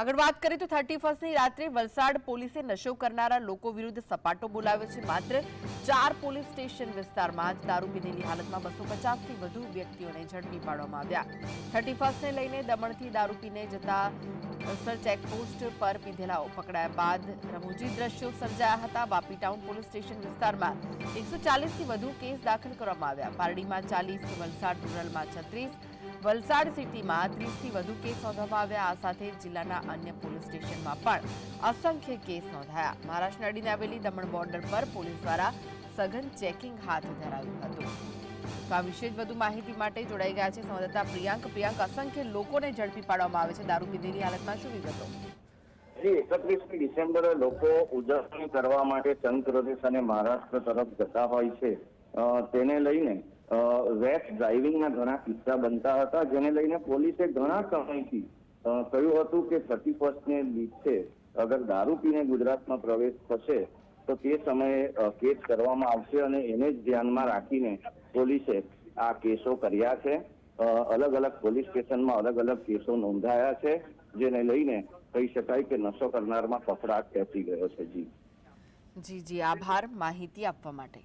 આગળ વાત કરીએ તો થર્ટી ફર્સ્ટની રાત્રે વલસાડ પોલીસે નશો કરનારા લોકો વિરુદ્ધ સપાટો બોલાવ્યો છે. માત્ર ચાર પોલીસ સ્ટેશન વિસ્તારમાં જ દારૂ પીધેલી હાલતમાં બસો પચાસથી વધુ વ્યક્તિઓને ઝડપી પાડવામાં આવ્યા. થર્ટી ફર્સ્ટને લઈને દમણથી દારૂ પીને જતા સર ચેકપોસ્ટ પર પીધેલાઓ પકડાયા બાદ રમૂજી દ્રશ્યો સર્જાયા હતા. વાપી ટાઉન પોલીસ સ્ટેશન વિસ્તારમાં એકસો ચાલીસથી વધુ કેસ દાખલ કરવામાં આવ્યા. પારડીમાં ચાલીસ, વલસાડ રૂરલમાં છત્રીસ વલસાડ સિટીમાં ત્રીસથી વધુ કેસ નોંધવામાં આવ્યા આ સાથે જિલ્લાના અન્ય પોલીસ સ્ટેશનમાં પણ અસંખ્ય કેસ નોંધાયા. મહારાષ્ટ્ર અડીને આવેલી દમણ બોર્ડર પર પોલીસ દ્વારા સઘન ચેકિંગ હાથ ધરાયું હતું. આ વિશે જ વધુ માહિતી માટે જોડાઈ ગયા છે સંવાદદાતા પ્રિયાંક. પ્રિયાંક, અસંખ્ય લોકોને ઝડપી પાડવામાં આવે છે. દારૂ પીધેલી હાલતમાં શું વિગતો? એકત્રીસમી ડિસેમ્બરે લોકો ઉજવણી કરવા માટે ચંદ્ર પ્રદેશ અને મહારાષ્ટ્ર તરફ જતા હોય છે. તેને લઈને રેફ ડ્રાઇવિંગના ઘણા કિસ્સા બનતા હતા, જેને લઈને પોલીસે ઘણા સમયથી કહ્યું હતું કે થર્ટી ફર્સ્ટને લીધે અગર દારૂ પીને ગુજરાતમાં પ્રવેશ થશે, તો તે સમયે કેસ કરવામાં આવશે અને એને જ ધ્યાનમાં રાખીને પોલીસે આ કેસો કર્યા છે. અલગ અલગ પોલીસ સ્ટેશનમાં અલગ અલગ કેસો નોંધાયા છે, જેને લઈને કહી શકાય કે નશો કરનારમાં ફફડાટ બેસી ગયો છે. જી. જી જી. આભાર. માહિતી આપવા માટે.